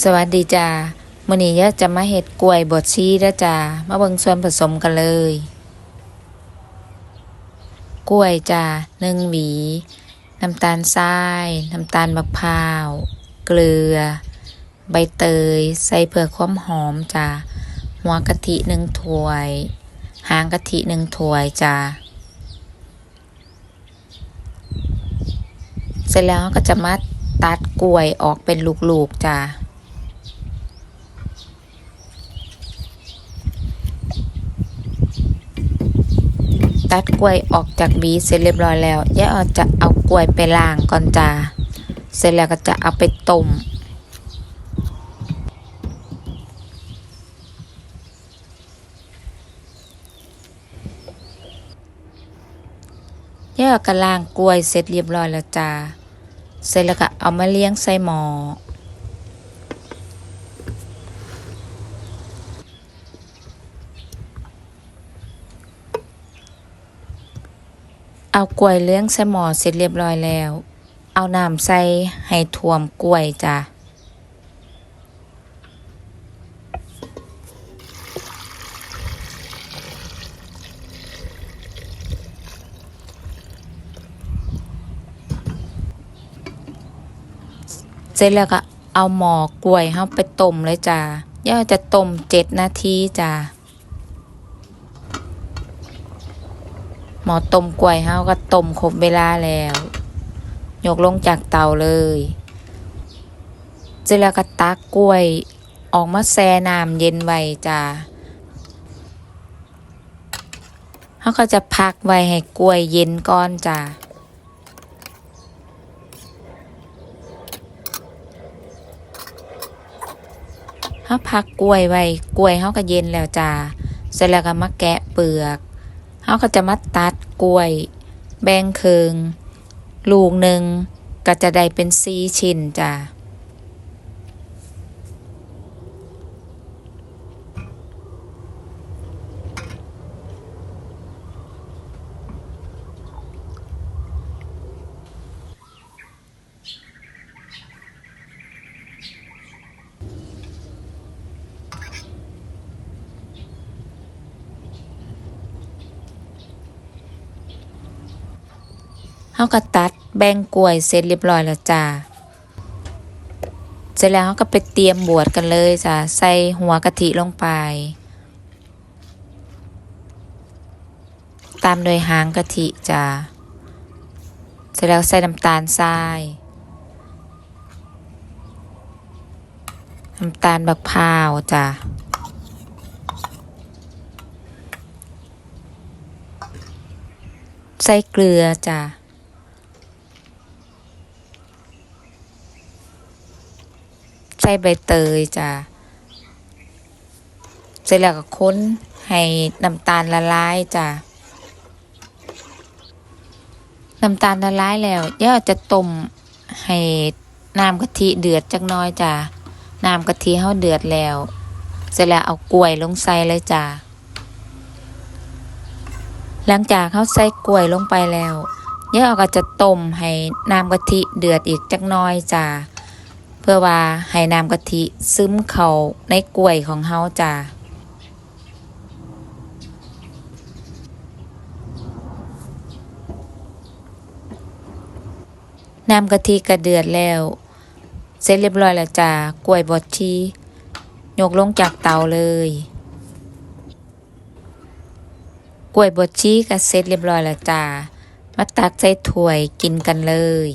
สวัสดีจ้ามื้อนี้ยะจะมาเฮ็ดกล้วยบดชีเด้อจ้ามาเบิ่งส่วนผสมกันเลย กล้วยจ้าหนึ่งหวี น้ำตาลทราย น้ำตาลมะพร้าว เกลือ ใบเตย ใส่เพื่อความหอมจ้าหัวกะทิหนึ่งถ้วย หางกะทิหนึ่งถ้วยจ้าเสร็จแล้วก็จะมาตัดกล้วยออกเป็นลูกๆจ้า ตัดกล้วยออกจากบีเสร็จเรียบร้อยแล้วยาเอาจะเอากล้วยไปล้างก่อนจ้าเสร็จแล้วก็จะเอาไปต้มย่าก็ล้างกล้วยเสร็จเรียบร้อยแล้วจ้าเสร็จแล้วก็เอามาเลี้ยงใส่หม้อ เอากล้วยเลี้ยงใส่หม้อเสร็จเรียบร้อยแล้ว เอาน้ำใส่ให้ท่วมกล้วยจ้ะ เสร็จแล้วก็เอาหม้อกล้วยเฮาไปต้มเลยจ้ะย่าจะต้มเจ็ดนาทีจ้ะ หมอต้มกล้วยเฮาก็ต้มครบเวลาแล้ว ยกลงจากเตาเลยเสร็จแล้วก็ตักกล้วยออกมาแช่น้ำเย็นไว้จ้าเฮาก็จะพักไว้ให้กล้วยเย็นก่อนจ้าเฮาพักกล้วยไว้กล้วยเฮาก็เย็นแล้วจ้าเสร็จแล้วก็มาแกะเปลือก เขาก็จะมาตัดกล้วย แบ่งครึ่งลูกหนึ่งก็จะได้เป็นสี่ชิ้นจ้ะ เขาก็ตัดแบ่งกล้วยเสร็จเรียบร้อยแล้วจ้าเสร็จแล้วเขาก็ไปเตรียมบวชกันเลยจ้ะใส่หัวกะทิลงไป ตามโดยหางกะทิจ้าเสร็จแล้วใส่น้ำตาลทรายน้ำตาลบักพร้าวจ้ะใส่เกลือจ้ะ ใส่ใบเตยจ้ะเสร็จแล้วก็ค้นให้น้ำตาลละลายจ้ะน้ำตาลละลายแล้วเดี๋ยวจะต้มให้น้ำกะทิเดือดจักน้อยจ้ะน้ำกะทิเฮาเดือดแล้ว เสร็จแล้วเอากล้วยลงใส่เลยจ้ะหลังจากเขาใส่กล้วยลงไปแล้วเดี๋ยวก็จะต้มให้น้ำกะทิเดือดอีกจักน้อยจ้ะ เพื่อว่าให้น้ำกะทิซึมเข้าในกล้วยของเฮาจ้ะน้ำกะทิกระเดือดแล้ว เสร็จเรียบร้อยแล้วจ้ะกล้วยบดชียกลงจากเตาเลยกล้วยบดชีก็เสร็จเรียบร้อยแล้วจ้ามาตักใส่ถ้วยกินกันเลย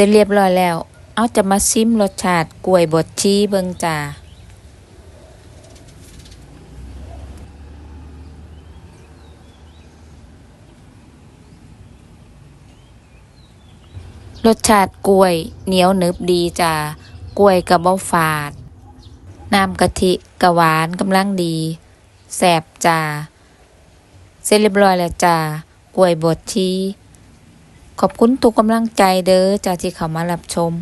สร็จเรียบร้อยแล้ว เอาจะมาซิมรสชาติกล้วยบดชีเบิงจ้ารสชาติกล้วยเหนียวหนึบดีจ้ากล้วยกระบอกฝาด น้ำกะทิกะหวานกำลังดี แสบจ้า เสร็จเรียบร้อยแล้วจ้ากล้วยบดชี ขอบคุณทุกกำลังใจเด้อจ้าที่เข้ามารับชม